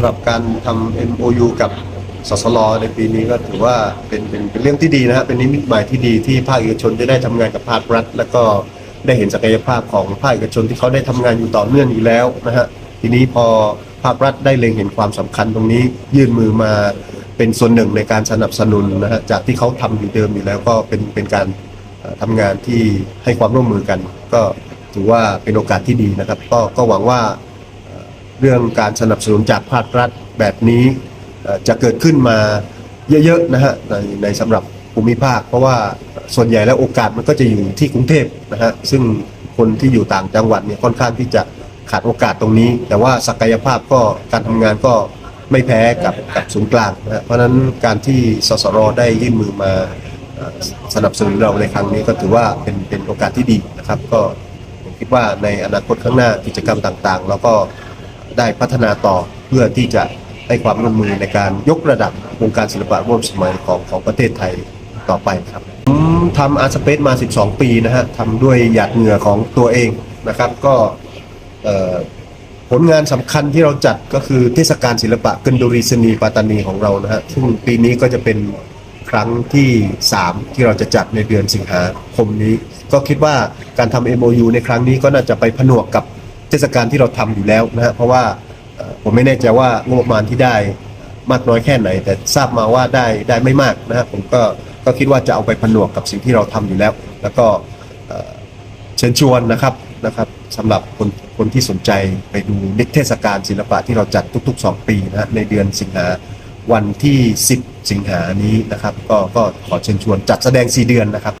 สำหรับการทำ MOU กับสสลในปีนี้ก็ถือว่าเป็นเป็นเป็นเรื่องที่ดีนะฮะเป็นนิมิตหมายที่ดีที่ภาคเอกชนจะได้ทำงานกับภาครัฐ แล้วก็ได้เห็นศักยภาพของภาคเอกชนที่เขาได้ทำงานอยู่ต่อเนื่องอยู่แล้วนะฮะทีนี้พอภาครัฐได้เล็งเห็นความสำคัญตรงนี้ ยื่นมือมาเป็นส่วนหนึ่งในการสนับสนุนนะฮะจากที่เขาทำอยู่เดิมอยู่แล้วก็เป็นเป็นการเอ่อทำงานที่ให้ความร่วมมือกัน ก็ถือว่าเป็นโอกาสที่ดีนะครับ ก็ก็หวังว่า เรื่องการสนับสนุนจากภาครัฐแบบนี้จะเกิดขึ้นมาเยอะๆนะฮะในในสำหรับภูมิภาค เพราะว่าส่วนใหญ่แล้วโอกาสมันก็จะอยู่ที่กรุงเทพนะฮะซึ่งคนที่อยู่ต่างจังหวัดเนี่ยค่อนข้างที่จะขาดโอกาสตรงนี้ แต่ว่าศักยภาพก็การทำงานก็ไม่แพ้กับกับศูนย์กลางนะเพราะฉะนั้นการที่สสรได้ยื่นมือมาสนับสนุนเราในครั้งนี้ก็ถือว่าเป็นเป็นโอกาสที่ดีนะครับ ก็ผมคิดว่าในอนาคตข้างหน้ากิจกรรมต่างๆ แล้วก็ ได้พัฒนาต่อเพื่อที่จะให้ความร่วมมือในการยกระดับวงการศิลปะร่วมสมัยของของประเทศไทยต่อไปครับผมทำอาร์ตสเปซมา 12 ปีนะฮะทำด้วยหยาดเหงื่อของตัวเองนะครับก็ผลงานสำคัญที่เราจัดก็คือเทศกาลศิลปะกันดูรีสนีปัตตานีของเรานะฮะซึ่งปีนี้ก็จะเป็นครั้งที่ 3 ที่เราจะจัดในเดือนสิงหาคมนี้ ก็คิดว่าการทำ MOU ในครั้งนี้ก็น่าจะไปผนวกกับ เทศกาลที่เราทำอยู่แล้วนะฮะเพราะว่าผมไม่แน่ใจว่างบประมาณที่ได้มากน้อยแค่ไหน แต่ทราบมาว่าได้ได้ไม่มากนะฮะผมก็ก็คิดว่าจะเอาไปผนวกกับสิ่งที่เราทำอยู่แล้ว แล้วก็เชิญชวนนะครับนะครับสำหรับคนคนที่สนใจไปดูนิทรรศการศิลปะที่เราจัดทุก ๆ 2 ปีนะฮะในเดือนสิงหาวันที่ 10 สิงหานี้นะครับ ก็ก็ขอเชิญชวนจัดแสดง 4 เดือนนะครับ